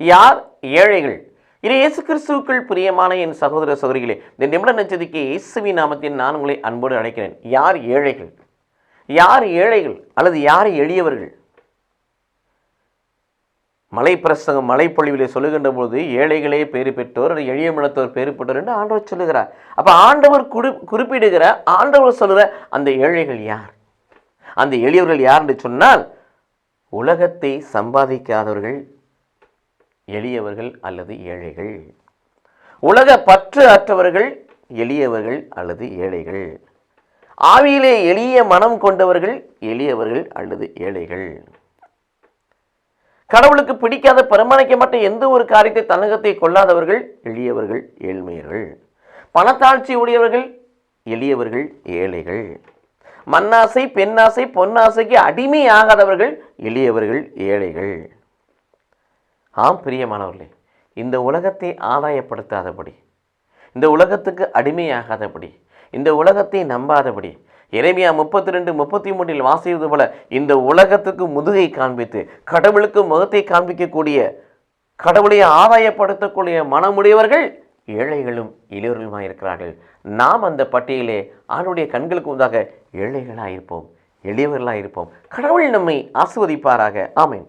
யார்? ஏழைகள். இது இயேசு கிறிஸ்துவுக்குள் பிரியமான என் சகோதர சகோதரிகளே இந்த நிமிட நச்சதிக்கு இயேசுவி நாமத்தில் நான் உங்களை அன்போடு அழைக்கிறேன். யார் ஏழைகள்? யார் ஏழைகள் அல்லது யார் எளியவர்கள்? மலை பிரசங்கம் மலைப்பொழிவிலே சொல்லுகின்ற பொழுது ஏழைகளே பேறு பெற்றோர் அல்லது எளிய மனத்தோர் பேறு பெற்றோர் என்று ஆண்டவர் சொல்லுகிறார். அப்போ ஆண்டவர் குறி குறிப்பிடுகிற ஆண்டவர் சொல்லுகிற அந்த ஏழைகள் யார்? அந்த எளியவர்கள் யார் என்று சொன்னால் உலகத்தை சம்பாதிக்காதவர்கள் எளியவர்கள் அல்லது ஏழைகள். உலக பற்று அற்றவர்கள் எளியவர்கள் அல்லது ஏழைகள். ஆவியிலே எளிய மனம் கொண்டவர்கள் எளியவர்கள் அல்லது ஏழைகள். கடவுளுக்கு பிடிக்காத பரிமாணிக்கப்பட்ட எந்த ஒரு காரியத்தை தன்னகத்தை கொள்ளாதவர்கள் எளியவர்கள் ஏழ்மையர்கள். பணத்தாட்சி உடையவர்கள் எளியவர்கள் ஏழைகள். மண்ணாசை பெண்ணாசை பொன்னாசைக்கு அடிமை ஆகாதவர்கள் எளியவர்கள் ஏழைகள். ஆம் பிரியமானவர்களே இந்த உலகத்தை ஆதாயப்படுத்தாதபடி இந்த உலகத்துக்கு அடிமையாகாதபடி இந்த உலகத்தை நம்பாதபடி இறைமையா முப்பத்தி ரெண்டு முப்பத்தி மூன்றில் வாசிப்பது போல இந்த உலகத்துக்கு முதுகை காண்பித்து கடவுளுக்கு முகத்தை காண்பிக்கக்கூடிய கடவுளை ஆதாயப்படுத்தக்கூடிய மனமுடையவர்கள் ஏழைகளும் இளையவர்களுமாய் இருக்கிறார்கள் நாம் அந்த பட்டியலே ஆணுடைய கண்களுக்கு உண்டாக ஏழைகளாக இருப்போம் எளியவர்களாக இருப்போம் கடவுள் நம்மை ஆஸ்வதிப்பாராக ஆமேன்.